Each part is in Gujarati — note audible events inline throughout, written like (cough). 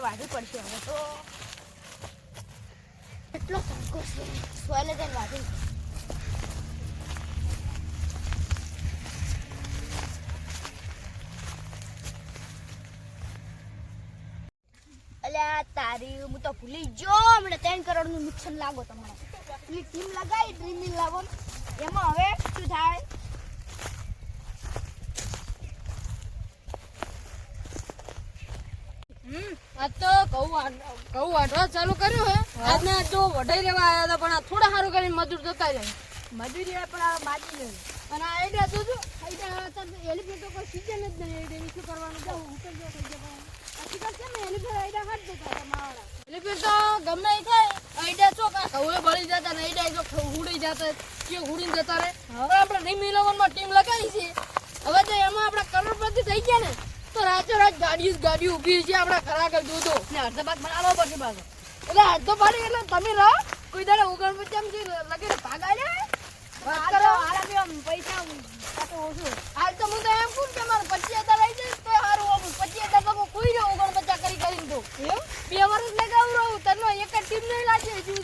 ચાર વાઢવી પડશે હવે તો. એટલો સંકોચ સોયલે જઈને અલ્યા, તારી, હું તો ભૂલી જો મને ત્રણ કરોડનું નુકસાન લાગો તમારે. ટીમ લગાવી ડ્રીમ મિલ લાવો એમાં હવે શું થાય? ઘઉં વાઢ- ચાલુ કર્યું હે. આજના જો વઢાઈ લેવા આવ્યા હતા પણ આ થોડા સારું કરીને મજૂર જતા જાય મજૂરી પણ આ બાજી નહીં અને આ હતા તો એલિફન્ટ તો કોઈ સીઝન જ નહીં એડે શું કરવાનું? કહું ઉતર જો થઈ જાય હકીકત છે ને એલિફન્ટ આઈડિયા હટ જતા હતા માવાળા એલિફન્ટ તો ગમે એ થાય આઈડિયા છો કા ભળી બળી જતા ને આઈડિયા જો ઉડી જતા કે ઉડીને જતા હવે આપણે નિમિલવનમાં ટીમ લગાવી છે હવે તો એમાં આપણે કરોડપતિ થઈ ગયા ને. તો રાતે રાત ગાડી ગાડી ઊભી છે આપણા ઘર આગળ જોતો ને અડધો ભાગ બનાવો પડશે પાછો. એટલે અડધો ભાગ એટલે તમે રહો. કોઈ દાડે ઉગણ પચાસથી લગીને ભાગા લે વાત આ કરો તો આમ પૈસા ઓછું. હાલ તો હું તો એમ કહું કે મારે પચીસ હજાર આવી જાય તો સારું આવું પચીસ હજાર તો હું કોઈ ને ઓગણ પચાસ કરી કરીને દઉં બે વર્ષ લગાવું રહું તને એક જ ટીમ નહીં લાગે હજુ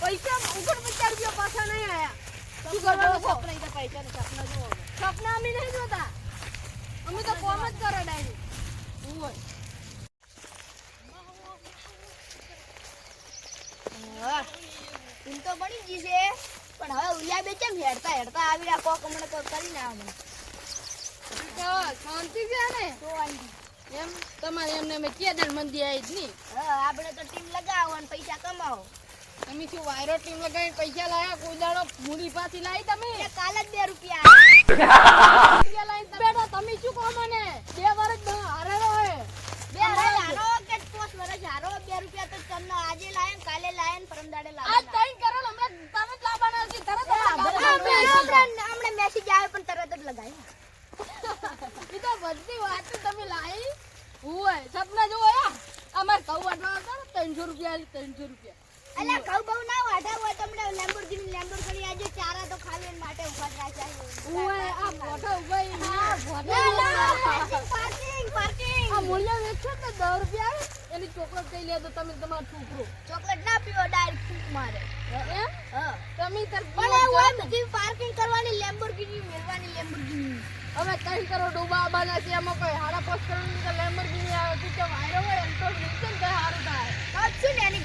પૈસા ઓગણ પચાસ રૂપિયા પાછા નહીં આવ્યા શું કરવાનું? સપના ઈ સપના સપના અમે નહીં જોતા. અમે તો કોમ જ કરો ડાયરેક્ટ હોય તો બની ગઈ છે. પણ હવે ઉલિયા બે કેમ હેડતા હેડતા આવી રહ્યા? કોક હમણાં તો કરીને આવે. મને તો શાંતિ છે ને. એમ તમારે એમને મેં કેદાર મંદિર આવી જ નહીં. હા આપણે તો ટીમ લગાવો અને પૈસા કમાવો. તમે શું વાયરો ટીમ લગાવી પૈસા લાયા? કોઈ દાડો મૂડી પાછી લાવી તમે? કાલે જ બે રૂપિયા (laughs) આવ્યા. પૈસા લાવીને બેઠા તમે શું કહો મને બે વર્ષ બ- હારેલો હે બે હારો હારો કે પોસ વર્ષ હારો બે રૂપિયા તો તમને આજે લાયા ને કાલે લાયા ને પરમદાડે આજ લાયા ત્રણ કરોડ અમે તમે જ લાવવાના હતી તરત જ હમણાં લગાવવાના. હમણાં મેસેજ આવે પણ તરત જ લગાવ્યા ઈ તો બધી વાત તમે લાવી હોય સપના જોયા અમારે કઉ વાટવા આવતા ને ત્રણસો રૂપિયા આલી ત્રણસો રૂપિયા અલ્યા ઘઉં બહુ ના વાઢા હોય તમને લેમ્બોર્ગિની લેમ્બોર્ગિની આજે ચારા તો ખાલી માટે ઊભા જ રાખ્યા હોય આ મોઢા ઊભા ઈ આ ના, ના, મોઢા પાર્કિંગ પાર્કિંગ આ મૂલ્ય વેચો તો દસ રૂપિયા એની ચોકલેટ કઈ લે તમે તમારો છોકરો. ચોકલેટ ના પીવો ડાયરેક્ટ ફૂંક મારે. એમ? હા. તમે તાર પણ એવું હોય બધી પાર્કિંગ કરવાની લેમ્બોર્ગિની મેળવાની લેમ્બોર્ગિની હવે ત્રણ કરોડ ડૂબા આવવાના છે એમાં કોઈ હાડા પોસ્ટ કરોડની તો લેમ્બોર્ગિની આવે તું કે વાયરો હોય એમ તો વેચે ને તો સારું થાય તો જ છું ને એની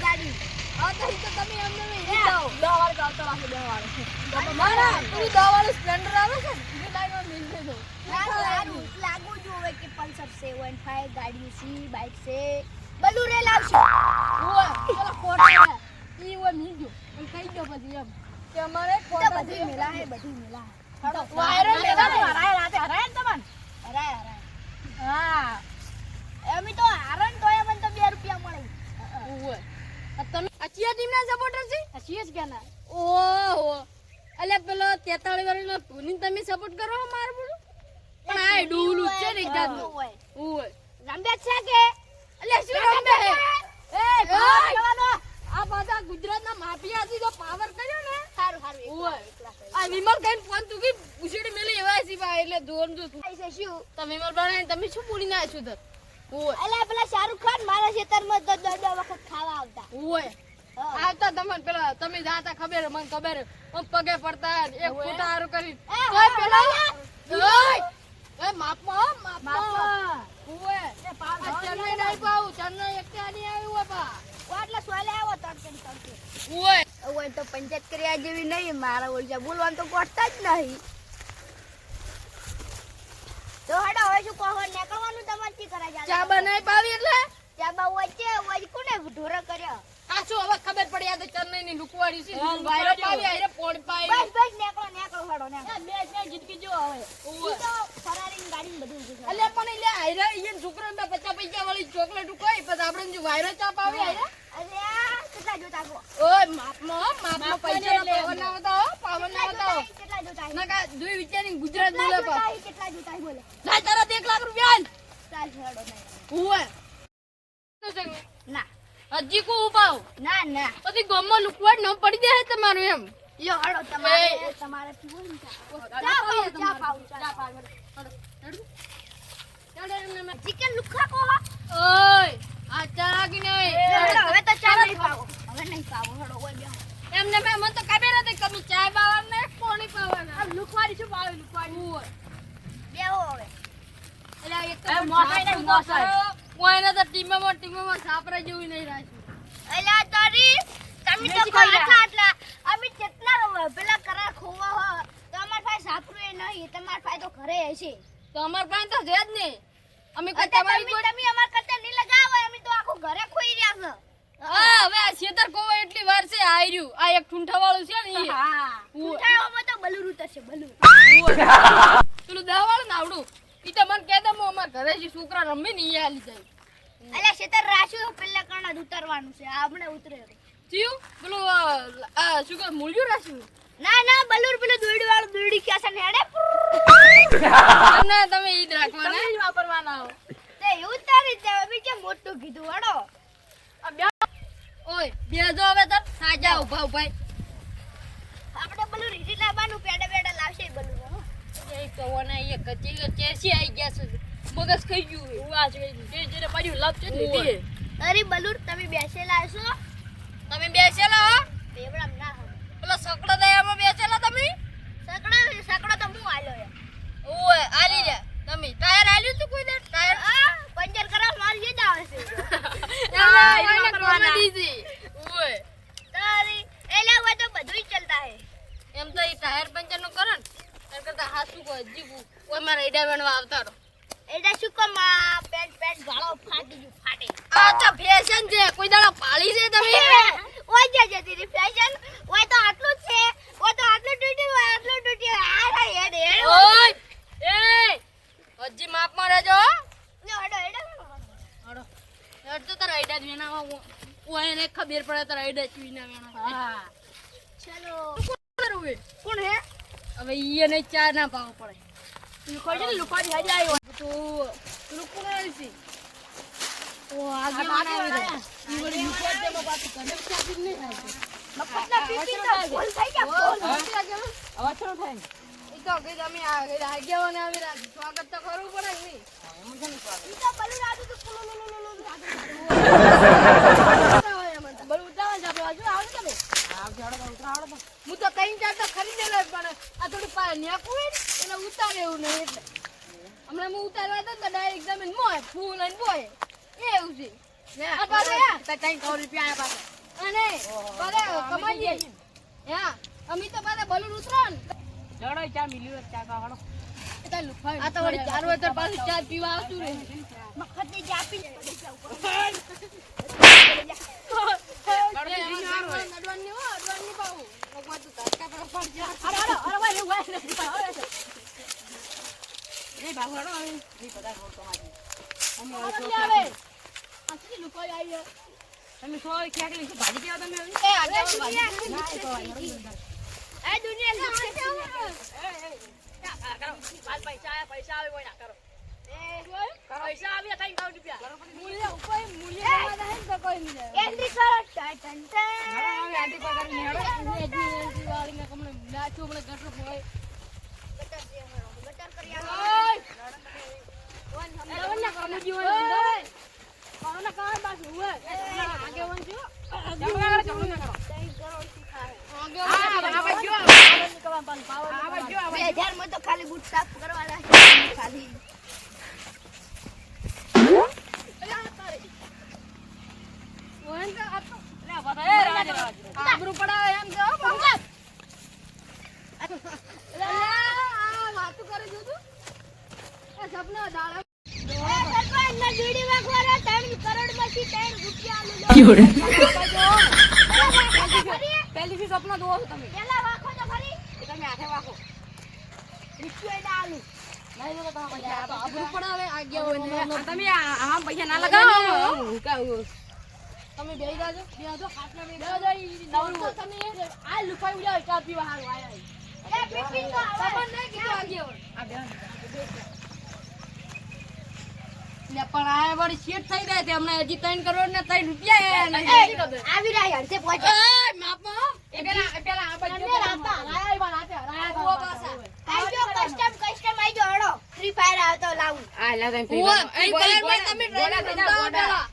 ગાડી છે. છે. ઈ એમ દો પછી એમ. કે અમારે તો બધી મેલા હે બધી મેલા હે. હડો, વાયરો હરાય રાતે હરાય ને હરાય હરાય. હા. એમ તો મને તો બે રૂપિયા મળે. ઓય તમે આ ચિયા ટીમના સપોર્ટર છે? આ જ કે ઓહો. અલ્યા પેલો 43 વર્ષનો ધોની તમે સપોર્ટ કરો છો બોલું પણ આ ડૂલું છે ને એક ઓય રમ્યા છે કે? અલ્યા શું રમે હે એ ભાઈ! આ બધા ગુજરાતના માફિયાથી જો પાવર કર્યો ને. સારું સારું. ઓય આ વિમલ કઈ ફોન તું કી ઉછેડી મેલી એવા છે ભાઈ એટલે જોન જો શું? તો વિમલ બનાવીને તમે શું બોલી ના છો તો? અલ્યા પેલા શાહરુખ ખાન મારા ખેતરમાં તો દર દર વખત ખાવા આવતા. ઓય. આવતા તમને પેલા તમે જાતા ખબર મને ખબર. આમ પગે પડતા એક ફોટા હારું કરી એ, પેલા. ઓય. એ માપમાં માપમાં. માપમાં. ઓય. પાવ ચેન્નઈ નહીં પાઉં ચેન્નઈ એક આની પા ઓ સોલે આવો તડકે તડકે ઓય. ઓય તો પંચાયત કર્યા જેવી નહીં મારા ઓલજા બોલવાનું તો ગોઠતા જ નહીં. તો હડો હવે શું કહો? નીકળવાનું તમારે કી કરાય ચા બનાવી પાવી એટલે? ચા બા વચ્ચે વચ્ચે કોને ઢોરો કર્યો? આ શું હવે ખબર પડી આ તો ચેન્નઈ ની લુકવાડી છે વાયરો પાવી આયરે પોડ પાવી બસ બસ નીકળો નીકળો હડો નીકળો. બે બે જીતકી જો હવે. ઈ તો ફરારીની ગાડી બધું છે. અલ્યા પણ એટલે આયરા ઈયન છોકરો પચાસ પૈસા વાળી ચોકલેટ કોઈ પછી આપણે જો વાયરો ચા પાવી આયરા? અરે કેટલા જોતા ગો ઓય માપમાં હો, પૈસા ના ના આવતા હો ના કેટલા આવતા હો જોતા કેટલા જોતા ના જોઈ વિચારીને ગુજરાત બોલે પા કેટલા જોતા બોલે ના તારા તો લાખ રૂપિયા ચાલ હડો નહીં ઓય ના હજી કો ઉપાવ ના ના પછી ગોમમાં લુકવાડ ન પડી જાય તમારું એમ યો હડો તમારે તમારે પીવું ને ચા ચા પાવ, ચા પાવ, ચા ચિકન ચિકન લુખા કો ઓય આ કે નહીં હવે. તો ચા નહીં પાવો. હવે નહીં પાવો હેડો ઓય બેહો. એમને મેં મને તો ખબર હતી કે તમે ચાય ને પાણી પાવાના. આ લુકવાડી શું પાવે લુકવાડી હોય બેહો હવે. એટલે એક તો મોસાઈ સાપરું મોસાઈ. ખરો. તો ટીમામાં ટીમામાં સાપરા જેવું નહીં રાખ્યું અલા તારી તમે તો મેથી આટલા આટલા. અમે કેટલા પેલા કરા ખોવા હો તો અમાર પાસે સાપરું એ નહીં તમાર પાસે તો ઘરે હશે. તો અમાર પાસે તો છે જ નહીં. અમે કોઈ તમારી કોઈ તમે અમાર કરતા નહીં લગાવો અમે તો આખું ઘરે ખોઈ રહ્યા છે હા હવે આ છેતર કોવા એટલી વાર છે આ રહ્યું આ એક ઠૂંઠા વાળું છે ને ઈ. હા ઉવ્વ. ઉઠાયોમાં તો બલુર ઉતરશે બલુર પેલું દહ નાવડું ઈ તો મને કહે દે હું અમાર ઘરે જે છોકરા રમે ને ઈ આલી જાય. અલા શેતર રાશુ પેલા કણા ઉતારવાનું છે આપણે ઉતરે. થયું પેલું આ શું મૂળિયું રાખ્યું ના ના બલુર પેલું દોડી વાળું દોડી ક્યાં છે ને હેડે? અને તમે ઈ જ રાખવાના. તમે જ વાપરવાના હો. તે એવું તારી તે હવે મોટું કીધું હડો. આ ઓય બેજો હવે તર સાજા ઊભા ઊભા આપણે બલુર રીટી લાવવાનું પેડા પેડા લાવશે બલુર હો. એ કવાના એ આવી ગયા છે. મગજ ખાઈ ગયું છે. જોઈ જે જેને પડ્યું લપ છે બલુર તમે બેસેલા છો તમે બેસેલા હો? બેવડામ ના હવે પેલા સકડા દયામાં બેસેલા તમે? સકડા સકડા તો હું આલ્યો યાર. ઓય આલી લે. તમે ટાયર આલ્યું તું કોઈ દે ટાયર? આ પંચર કરાવ મારી જ આવે છે એને ઓય તારી એલા હોય તો બધું ચલતા ચાલતા હે. એમ તો એ ટાયર પંચરનું કરો ને કરતા હાસુ કો જીવું. ઓય મારા એડા વેણવા આવતા રહો. એડા શું કમ? આ પેન્ટ પેન્ટ ગાળો ફાટી ગયું ફાટે. આ તો ફેશન છે. કોઈ દાડો પાળી છે તમે? ઓય જે જે દીદી ફેશન ઓય તો આટલું છે. ઓય તો આટલું ટૂટી હોય આટલું હોય. આ રે હેડ હેડ ઓય! એ! હજી માપમાં રહેજો હો. નો હેડો હેડો. હડો. હેડ તો તારા એડા જ વેણાવા. ઓય એને ખબર પડે તારા આઈડા જ વિના હા. ચલો? કોણ હે? હવે ઈ એને ચા ના પાવો પડે. લુખવાડી ને લુખવાડી હાજી આવ્યો. તો આવ્યું છે. ઓ આગે બાકી આવી વાળા. ઈ વળી લુખવાડ દે માં પાછું કને ચાબી જ નહીં થાય મફતના પીપી તો ફૂલ થઈ ગયા ફૂલ હવે શું થાય? ઈ તો કે તમે આગેવાને આવી રહ્યા સ્વાગત તો કરવું પડે કે સ્વાગત ઈ તો બલુ રાતું તો ફૂલ લો લો લો રાતું બરું ઉતાવળ છે આપણે હજુ આવજો તમે આવજો હળો તો ઉતરાવડો તો હું તો ત્રણ ચાર તો ખરીદેલો જ પણ આ થોડું પા નેકું હોય ને એટલે ઉતારે એવું નહીં એટલે. હમણાં હું ઉતારવા હતો ને તો ડાયરેક્ટ તમે મોય ફૂલ અને બોય. એ એવું છે. આ પાછો યા. કઈ સો રૂપિયા આ પાસે અને પાછા કમાઈએ હા અમે તો પાછા બલૂન ઉતરો ને. જડો ચા મિલ્યું ચા કા આ તો વળી ચાર વાગે પાછું ચા પીવા આવતું રહે. મફતની જાપી અડવાન નહીં હો અડવાન પાવું ભગવાન તું ધક્કા પર પડજો અરે અરે અરે ભાઈ ભાઈ નહીં બાબુ હવે બધા અમે આવે. આવે રાખીએ. આ આવી તમે સો ક્યાંક લઈશું ભાજી કેવા તમે એ આગળ ભાજી. ના, એ તો વાંધો દુનિયા એ, એ, કરો. હાલ પૈસા પૈસા આવે કોઈ ના કરો. પૈસા આવ્યા કઈ કાઉ રૂપિયા. મૂલ્ય ઉપર મૂલ્ય જમા થાય ને તો કોઈ નહીં. એન્ટ્રી કરો ટન ટન નહીં, હળો. એજી, એજી, એજી વાળીને કમણે નાચું ગટર ફોય. ગટર દે હળો, ગટર કરી આલો. ઓય! લવણના કામુજી હોય, ઓય! સમજાવે? કોરોના કાળ પાછું, ઓય! આગેવાન છું. જમવા કરો, જમવા કરો. ત્રણ કરોડ શીખાવે. હા, આગેવાન. આ બાજુ આવો. આ બાજુ આવો. બે હજારમાં તો ખાલી બૂટ સાફ કરવાના છે, ખાલી ઓય ને તો આ તો લે, બધા, એ, રાજ, રાજ. આબરૂ પડાવે એમ છે, પંકજ. વાતું કરે છે તું? એ સપના દાડા. પહેલી થી સપના જોવો છો તમે. પેલા વાગો તો ખરી. તમે હાથે વાગો રૂપિયો એને આલું. તમે આમ પૈસા ના લગાવો. તમે બેહી જાજો. બે બેહો જાય, ઈ નવરું તમે આ લુફાઈ ઉડ્યા ચા પીવા હારું આયા. એ પીપી તો આવે. તમને કીધું આગે આ બે લે પણ આ વળી શેઠ થઈ જાય છે. હમણાં હજી ત્રણ કરોડ ને ત્રણ રૂપિયા નહીં. આવી રહ્યા હડસે પહોંચે. એ પેલા પેલા આ બાજુ રાતા હરાયા પણ હાથે હરાયા. ઊભો તો પાછા. આઈ જાઓ, custom, custom આઈ જાઓ, હળો. Free Fire આવે લાવું. આ લા ફ્રી ફાયર તમે ટ્રેનિંગ ગોળા સમજાવો ગોળા. પેલા.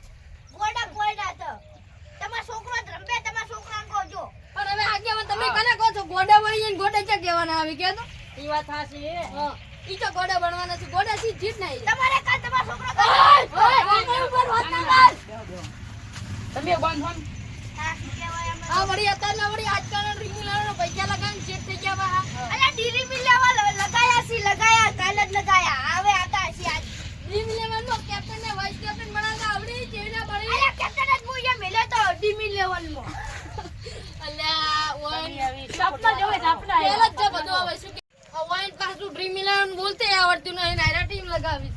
પણ હવે આગેવાન તમે કને કહો છો ગોડા વળી ને ગોડા ક્યાં કહેવાના આવી કે તો ઈ વાત થાશે હા ઈ તો ગોડા બનવાના છે ગોડા સી જીત નહીં તમારે કાલ તમારો છોકરો ઓય આગળ ઉપર વાત ના કર તમે બંધ હોન હા, શું કહેવાય અમે? આ વળી અત્યારના વળી આજકાલના ડ્રીમ લાવવાનો પૈસા લગાવીને ચેટ થઈ ગયા બા અલા, ડીરી મિલ લેવા લ- લગાયા છે, લગાયા, કાલ જ લગાયા. હવે આતા હશે આજ. ડ્રીમ ઇલેવનમાં કેપ્ટન ને વાઇસ કેપ્ટન બનાવતા આવડી કેવીના બળી અલા, captain જ હું અહીંયા મેલ્યો તો, ડી મિલ લેવલમાં. અલ્યા ઓય સપના જોવે સપના પેલા જ છે બધું હવે શું કે આ વાઈન પાછું ડ્રીમ ઇલેવન બોલતે આવડતું નહીં નાયરા ટીમ લગાવી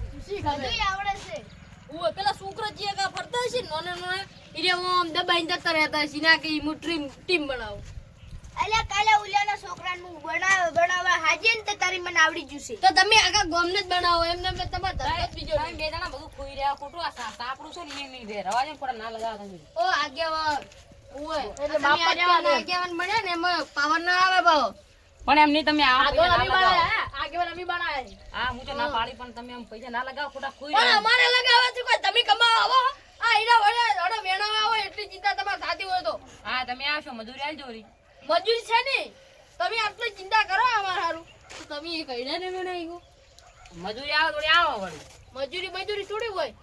પેલા છોકરા જે ફરતા નાના દબાઈને જતા રહેતા ના કે હું ટીમ ટીમ બનાવું. અલા, કાલે ઉલિયાના છોકરાને હું બનાવ- બનાવવા હાજી ને તારી મને આવડી જશે. તો તમે આખા ગામને જ બનાવો એમને એમ તમારે બીજો તમે બે જણા બધું ખોઈ રહ્યા ખોટું આ સા- સાપડું છે ને એ નહીં દે રવા દે ના લગાવો તમે. ઓ આગેવાન ઓય એટલે બાપા આજકાલના આગેવાન બન્યા ને એમાં પાવર ના આવે ભાવ પણ એમની તમે આ પૈસા અમે બનાયા આગેવાન અમે બનાયા હા. હું તો ના પાડી પણ તમે એમ પૈસા ના લગાવો ખોટા ખોઈ પણ અમારે લગાવવા છે કોઈ તમે કમાવા આવો. આ હીરા વડે વડે વેણાવા આવો એટલી ચિંતા તમાર સાથી હોય તો. હા તમે આવશો મજૂરી આલજો વળી. મજૂરી છે ને તમે આટલી ચિંતા કરો અમાર હારું. તો તમે એ કહીને ને વેણાઈ આવ્યો મજૂરી આવે થોડી આવો વળી. મજૂરી મજૂરી થોડી હોય.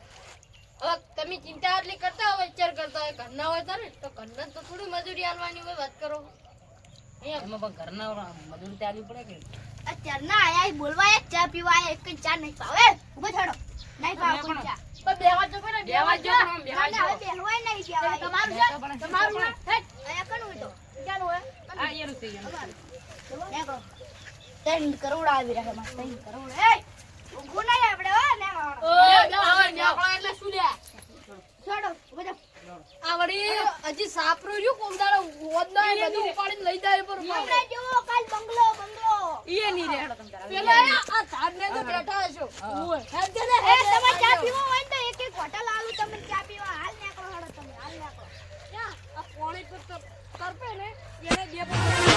હવે તમે ચિંતા આટલી કરતા હોય વિચાર કરતા હોય ઘરના હોય તારે તો ઘરના તો થોડી મજૂરી આલવાની હોય વાત કરો. એમાં પણ ઘરના મજૂરી તો પડે કે અત્યારના આયા બોલવા આયા, ચા પીવા આયા, એક ચા નહીં પાવે. ઊભો થડો. નહીં પાવે કોઈ ચા. પણ બેવા જો કોને બેવા જો પણ બેવા ના, જ ના, હવે બેહવાય નહીં કહેવાય. તમારું છે તમારું છે હેટ. કનું તો? ક્યાંનું હોય હા એનું થઈ ગયું નેકળો. ત્રણ કરોડ આવી રહ્યા મારે, ત્રણ કરોડ. એય, ઊભું નહીં આપણે, હો, નેકળો. ઓય બેવા એટલે શું લ્યા છોડો, આ સાડને તો બેઠા છો તમે ચા પીવો તમે ચા પીવા. હાલ નીકળો તમે હાલ નીકળો. આ પાણી પર કરપે ને એને બે